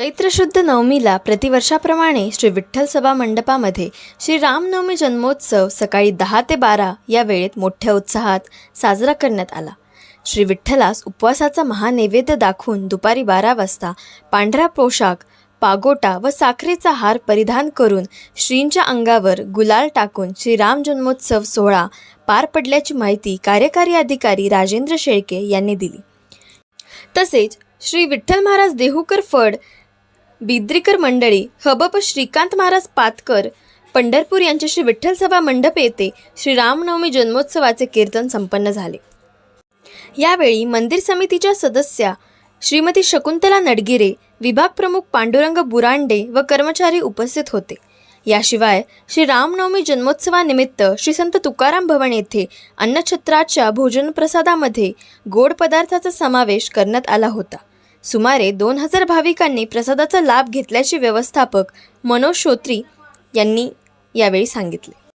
चैत्रशुद्ध नवमीला प्रतिवर्षाप्रमाणे श्री विठ्ठल सभा मंडपामध्ये श्री रामनवमी जन्मोत्सव सकाळी दहा ते बारा या वेळेत मोठ्या उत्साहात साजरा करण्यात आला. श्री विठ्ठलास उपवासाचा महानैवेद्य दाखवून दुपारी बारा वाजता पांढरा पोशाख पागोटा व साखरेचा हार परिधान करून श्रींच्या अंगावर गुलाल टाकून श्रीराम जन्मोत्सव सोहळा पार पडल्याची माहिती कार्यकारी अधिकारी राजेंद्र शेळके यांनी दिली. तसेच श्री विठ्ठल महाराज देहूकर फड बिद्रीकर मंडळी हबप श्रीकांत महाराज पातकर पंढरपूर यांच्याशी विठ्ठल सभा मंडप येथे श्री रामनवमी जन्मोत्सवाचे कीर्तन संपन्न झाले. यावेळी मंदिर समितीच्या सदस्या श्रीमती शकुंतला नडगिरे विभाग प्रमुख पांडुरंग बुरांडे व कर्मचारी उपस्थित होते. याशिवाय श्री रामनवमी जन्मोत्सवानिमित्त श्री संत तुकाराम भवन येथे अन्नछत्राच्या भोजनप्रसादामध्ये गोड पदार्थाचा समावेश करण्यात आला होता. सुमारे दोन हजार भाविकांनी प्रसादाचा लाभ घेतल्याचे व्यवस्थापक मनोज श्रोत्री यांनी यावेळी सांगितले.